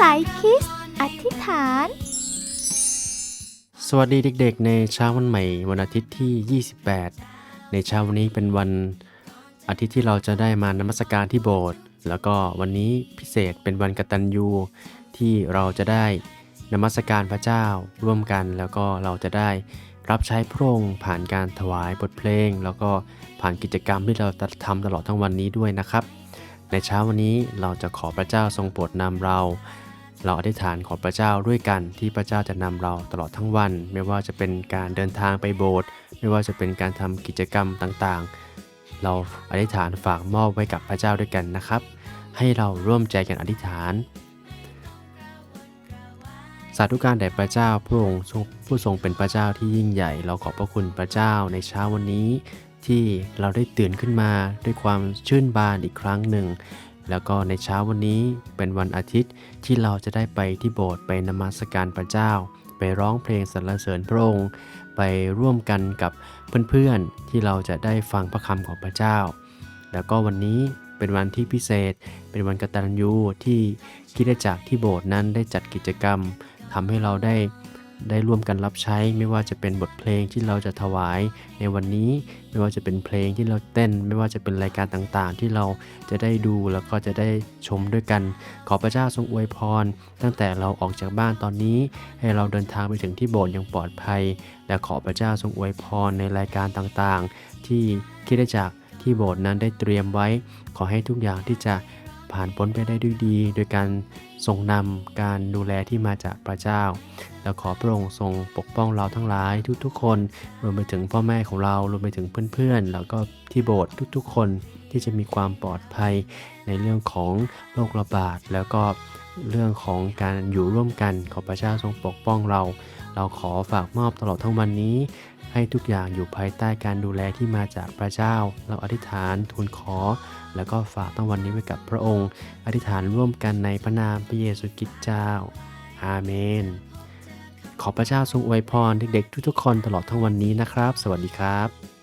สายคิส อธิษฐาน สวัสดีเด็กๆ ในเช้าวันใหม่ วันอาทิตย์ที่ 28 ในเช้าวันนี้เป็นวันอาทิตย์ที่เราจะได้มานมัสการที่โบสถ์แล้วก็วันนี้พิเศษเป็นวันกตัญญูที่เราจะได้นมัสการพระเจ้าร่วมกัน แล้วก็เราจะได้รับใช้พระองค์ผ่านการถวายบทเพลง แล้วก็ผ่านกิจกรรมที่เราทำตลอดทั้งวันนี้ด้วยนะครับ ในเช้าวันนี้เราจะขอพระเจ้าทรงโปรดนำเรา เราอธิษฐานขอพระเจ้าด้วยกันที่พระเจ้าจะนำเราตลอดทั้งวัน ไม่ว่าจะเป็นการเดินทางไปโบสถ์ไม่ว่าจะเป็นการทำกิจกรรมต่างๆ เราอธิษฐานฝากมอบไว้กับพระเจ้าด้วยกันนะครับ ให้เราร่วมใจกันอธิษฐาน สาธุการแด่พระเจ้าผู้องค์ทรงผู้ทรงเป็นพระเจ้าที่ยิ่งใหญ่ เราขอบพระคุณพระเจ้าในเช้าวันนี้ ที่เราได้ตื่นขึ้นมาด้วยความชื่นบานอีกครั้งหนึ่ง แล้วก็ในเช้าวันนี้เป็นวันอาทิตย์ที่เราจะได้ไปที่โบสถ์ไปนมัสการพระเจ้า ไปร้องเพลงสรรเสริญพระองค์ ไปร่วมกันกับเพื่อนๆที่เราจะได้ฟังพระคำของพระเจ้า แล้วก็วันนี้เป็นวันที่พิเศษ เป็นวันกตัญญูที่คิดจักที่โบสถ์นั้นได้จัดกิจกรรมทำให้เราได้ ได้ร่วมกันรับใช้ไม่ว่าจะเป็นบทเพลงที่เราจะถวายในวันนี้ ไม่ว่าจะเป็นเพลงที่เราเต้น ไม่ว่าจะเป็นรายการต่างๆ ที่เราจะได้ดูแล้วก็จะได้ชมด้วยกัน ขอพระเจ้าทรงอวยพร ตั้งแต่เราออกจากบ้านตอนนี้ ให้เราเดินทางไปถึงที่โบสถ์อย่างปลอดภัย และขอพระเจ้าทรงอวยพรในรายการต่างๆ ที่คิดจักที่โบสถ์นั้นได้เตรียมไว้ ขอให้ทุกอย่างที่จะผ่านพ้นไปได้ด้วยดี โดยการทรงนำการดูแลที่มาจากพระเจ้า แล้วขอพระองค์ทรงปกป้องเราทั้งหลายทุกๆ คน รวมไปถึงพ่อแม่ของเรา รวมไปถึงเพื่อนๆ แล้วก็ที่โบสถ์ทุกๆ คนที่จะมีความปลอดภัยในเรื่องของโรคระบาด แล้วก็เรื่องของการอยู่ร่วมกันขอพระเจ้าทรงปกป้องเรา เราขอฝากมอบตลอดทั้งวันนี้ ให้ทุกอย่างอยู่ภายใต้การดูแลที่มาจากพระเจ้า เราอธิษฐานทูลขอ แล้วก็ฝากทั้งวันนี้ไว้กับพระองค์ อธิษฐานร่วมกันในพระนามพระเยซูคริสต์เจ้า อาเมน ขอพระเจ้าทรงอวยพรเด็กๆทุกๆคนตลอดทั้งวันนี้นะครับ สวัสดีครับ